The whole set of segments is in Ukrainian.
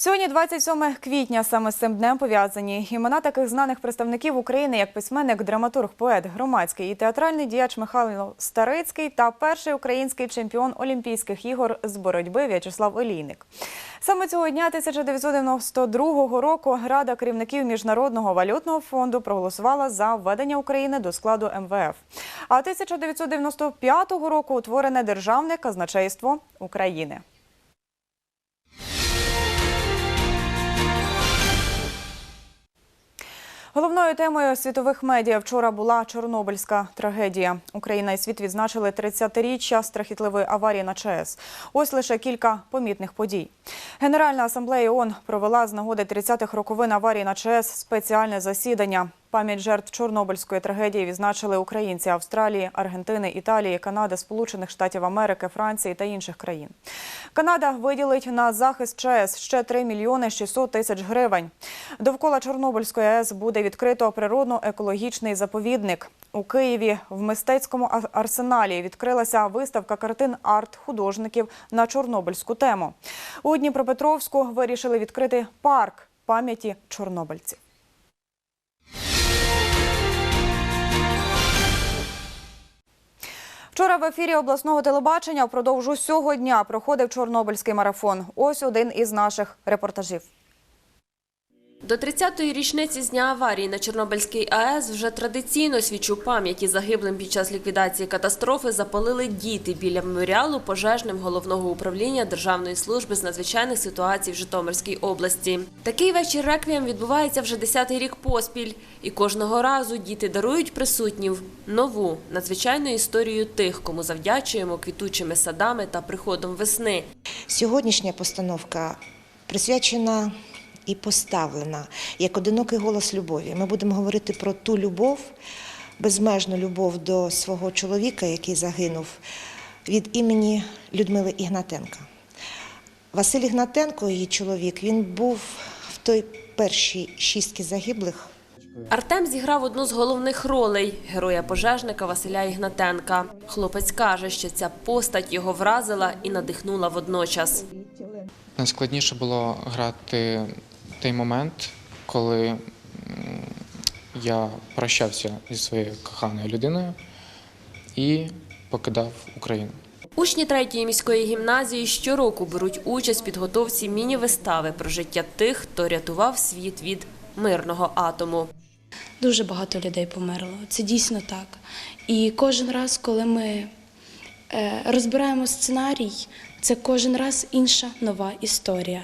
Сьогодні, 27 квітня, саме з цим днем пов'язані імена таких знаних представників України, як письменник, драматург, поет, громадський і театральний діяч Михайло Старицький та перший український чемпіон Олімпійських ігор з боротьби В'ячеслав Олійник. Саме цього дня 1992 року Рада керівників Міжнародного валютного фонду проголосувала за введення України до складу МВФ. А 1995 року утворене Державне казначейство України. Головною темою світових медіа вчора була Чорнобильська трагедія. Україна і світ відзначили 30-річчя страхітливої аварії на ЧАЕС. Ось лише кілька помітних подій. Генеральна асамблея ООН провела з нагоди 30-х роковин аварії на ЧАЕС спеціальне засідання. Пам'ять жертв Чорнобильської трагедії відзначили українці Австралії, Аргентини, Італії, Канади, Сполучених Штатів Америки, Франції та інших країн. Канада виділить на захист ЧАЕС ще 3 мільйони 600 тисяч гривень. Довкола Чорнобильської АЕС буде відкрито природно-екологічний заповідник. У Києві в мистецькому арсеналі відкрилася виставка картин арт-художників на чорнобильську тему. У Дніпропетровську вирішили відкрити парк пам'яті чорнобильців. Вчора в ефірі обласного телебачення впродовж усього дня проходив Чорнобильський марафон. Ось один із наших репортажів. До 30-ї річниці з дня аварії на Чорнобильській АЕС вже традиційно свічу пам'яті загиблим під час ліквідації катастрофи запалили діти біля меморіалу пожежним головного управління Державної служби з надзвичайних ситуацій в Житомирській області. Такий вечір реквієм відбувається вже 10-й рік поспіль, і кожного разу діти дарують присутнім нову надзвичайну історію тих, кому завдячуємо квітучими садами та приходом весни. Сьогоднішня постановка присвячена і поставлена як одинокий голос любові. Ми будемо говорити про ту любов, безмежну любов до свого чоловіка, який загинув від імені Людмили Ігнатенка. Василь Ігнатенко, її чоловік, він був в той першій шістки загиблих. Артем зіграв одну з головних ролей героя пожежника Василя Ігнатенка. Хлопець каже, що ця постать його вразила і надихнула водночас. Найскладніше було грати той момент, коли я прощався зі своєю коханою людиною і покидав Україну. Учні третьої міської гімназії щороку беруть участь в підготовці міні-вистави про життя тих, хто рятував світ від мирного атому. Дуже багато людей померло. Це дійсно так. І кожен раз, коли ми е, розбираємо сценарій, це кожен раз інша нова історія.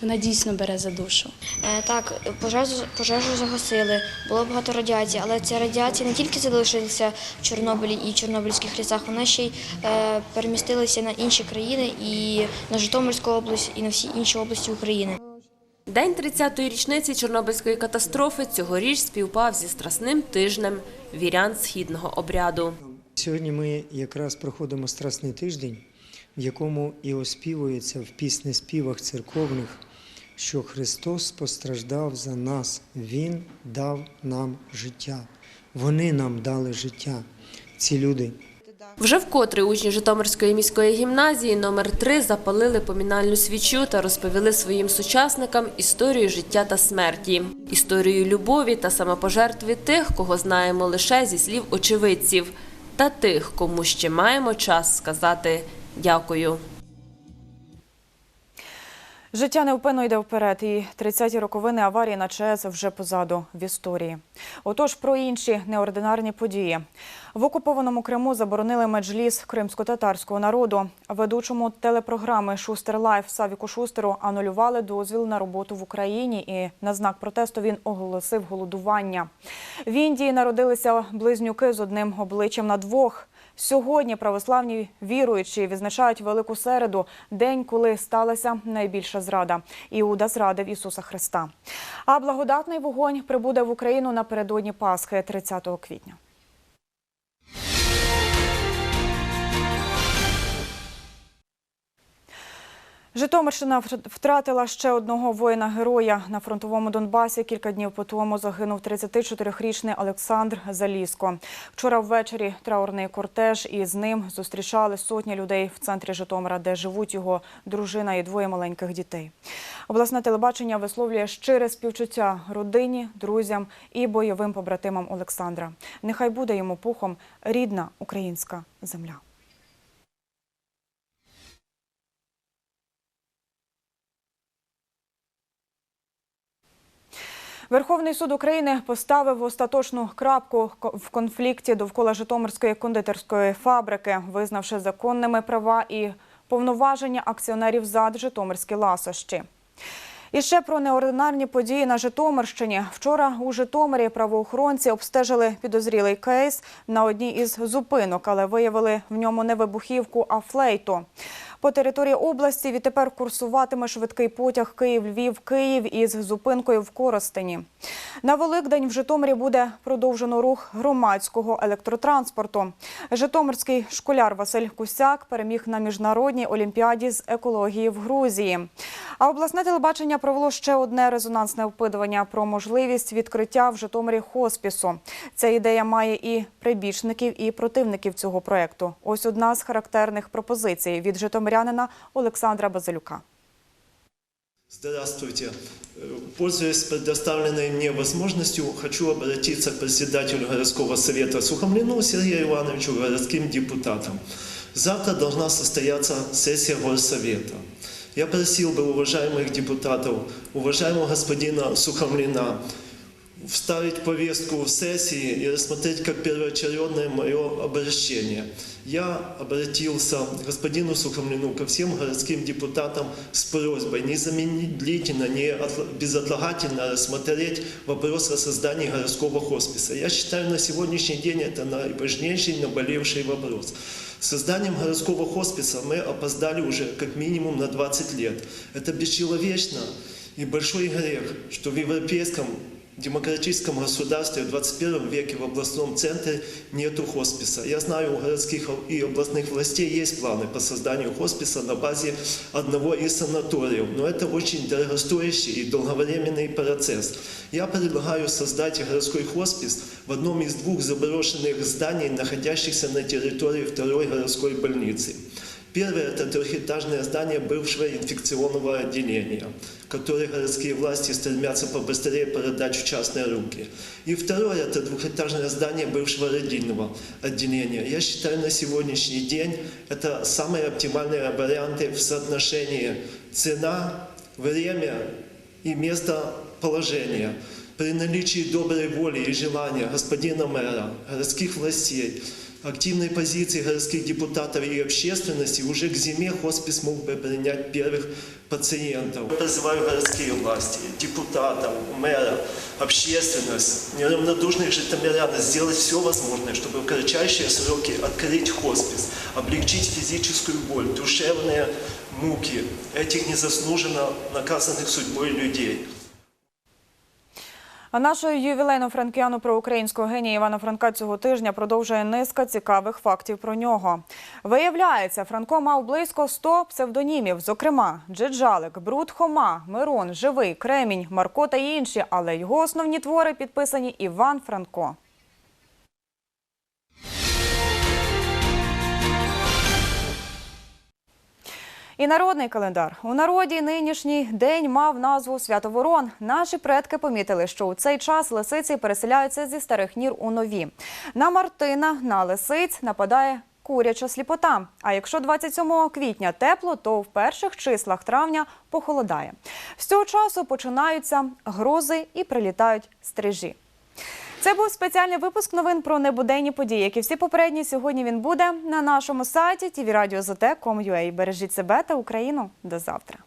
Вона дійсно бере за душу. Е, Так, пожежу, пожежу загасили, було багато радіації, але ця радіація не тільки залишилася в Чорнобилі і Чорнобильських лісах, вона ще й е, перемістилася на інші країни і на Житомирську область, і на всі інші області України. День 30-ї річниці Чорнобильської катастрофи цьогоріч співпав зі страсним тижнем вірян східного обряду. Сьогодні ми якраз проходимо Страсний тиждень, в якому і оспівується в піснеспівах церковних, що Христос постраждав за нас, Він дав нам життя. Вони нам дали життя. Ці люди. Вже вкотре учні Житомирської міської гімназії номер 3 запалили помінальну свічу та розповіли своїм сучасникам історію життя та смерті, історію любові та самопожертви тих, кого знаємо лише зі слів очевидців, та тих, кому ще маємо час сказати дякую. Життя невпинно йде вперед, і 30-ті роковини аварії на ЧАЕС вже позаду в історії. Отож, про інші неординарні події. В окупованому Криму заборонили меджліс кримсько-татарського народу. Ведучому телепрограми Шустер Лайф Савіку Шустеру анулювали дозвіл на роботу в Україні, і на знак протесту він оголосив голодування. В Індії народилися близнюки з одним обличчям на двох. Сьогодні православні віруючі відзначають Велику Середу, день, коли сталася найбільша зрада. Іуда зрадив Ісуса Христа. А благодатний вогонь прибуде в Україну напередодні Пасхи 30 квітня. Житомирщина втратила ще одного воїна-героя. На фронтовому Донбасі кілька днів по тому загинув 34-річний Олександр Заліско. Вчора ввечері траурний кортеж і з ним зустрічали сотні людей в центрі Житомира, де живуть його дружина і двоє маленьких дітей. Обласне телебачення висловлює щире співчуття родині, друзям і бойовим побратимам Олександра. Нехай буде йому пухом рідна українська земля. Верховний суд України поставив остаточну крапку в конфлікті довкола Житомирської кондитерської фабрики, визнавши законними права і повноваження акціонерів ЗАД Житомирські ласощі. І ще про неординарні події на Житомирщині. Вчора у Житомирі правоохоронці обстежили підозрілий кейс на одній із зупинок, але виявили в ньому не вибухівку, а флейту. По території області відтепер курсуватиме швидкий потяг Київ-Львів-Київ із зупинкою в Коростені. На Великдень в Житомирі буде продовжено рух громадського електротранспорту. Житомирський школяр Василь Кусяк переміг на міжнародній олімпіаді з екології в Грузії. А обласне телебачення провело ще одне резонансне опитування про можливість відкриття в Житомирі хоспісу. Ця ідея має і прибічників, і противників цього проекту. Ось одна з характерних пропозицій від житомирянина Олександра Базилюка. Здравствуйте. Э, Пользуясь предоставленной мне возможностью, хочу обратиться к председателю городского совета Сухомлину Сергею Ивановичу, городским депутатам. Завтра должна состояться сессия горсовета. Я просил бы уважаемых депутатов, уважаемого господина Сухомлина, вставить повестку в сессии и рассмотреть как первоочередное мое обращение. Я обратился к господину Сухомлину, ко всем городским депутатам с просьбой незамедлительно, не отла- безотлагательно рассмотреть вопрос о создании городского хосписа. Я считаю, на сегодняшний день это наиважнейший, наболевший вопрос. С созданием городского хосписа мы опоздали уже как минимум на 20 лет. Это бесчеловечно и большой грех, что в европейском демократическом государстве в 21 веке в областном центре нету хосписа. Я знаю, у городских и областных властей есть планы по созданию хосписа на базе одного из санаториев, но это очень дорогостоящий и долговременный процесс. Я предлагаю создать городской хоспис в одном из двух заброшенных зданий, находящихся на территории второй городской больницы. Первое – это трехэтажное здание бывшего инфекционного отделения, которое городские власти стремятся побыстрее передать в частные руки. И второе – это двухэтажное здание бывшего родильного отделения. Я считаю, на сегодняшний день это самые оптимальные варианты в соотношении цена, время и местоположения. При наличии доброй воли и желания господина мэра, городских властей, активной позиции городских депутатов и общественности уже к зиме хоспис мог бы принять первых пациентов. Я призываю городские власти, депутатов, мэра, общественность, неравнодушных житомирян сделать все возможное, чтобы в кратчайшие сроки открыть хоспис, облегчить физическую боль, душевные муки этих незаслуженно наказанных судьбой людей. А нашою ювілейну франкіану про українського генія Івана Франка цього тижня продовжує низка цікавих фактів про нього. Виявляється, Франко мав близько 100 псевдонімів, зокрема Джиджалик, Бруд Хома, Мирон, Живий, Кремінь, Марко та інші. Але його основні твори підписані Іван Франко. І народний календар. У народі нинішній день мав назву Свято Ворон. Наші предки помітили, що у цей час лисиці переселяються зі старих нір у нові. На Мартина, на лисиць нападає куряча сліпота. А якщо 27 квітня тепло, то в перших числах травня похолодає. З цього часу починаються грози і прилітають стрижі. Це був спеціальний випуск новин про небуденні події. Як і всі попередні, сьогодні він буде на нашому сайті tvradio.zt.com.ua. Бережіть себе та Україну. До завтра.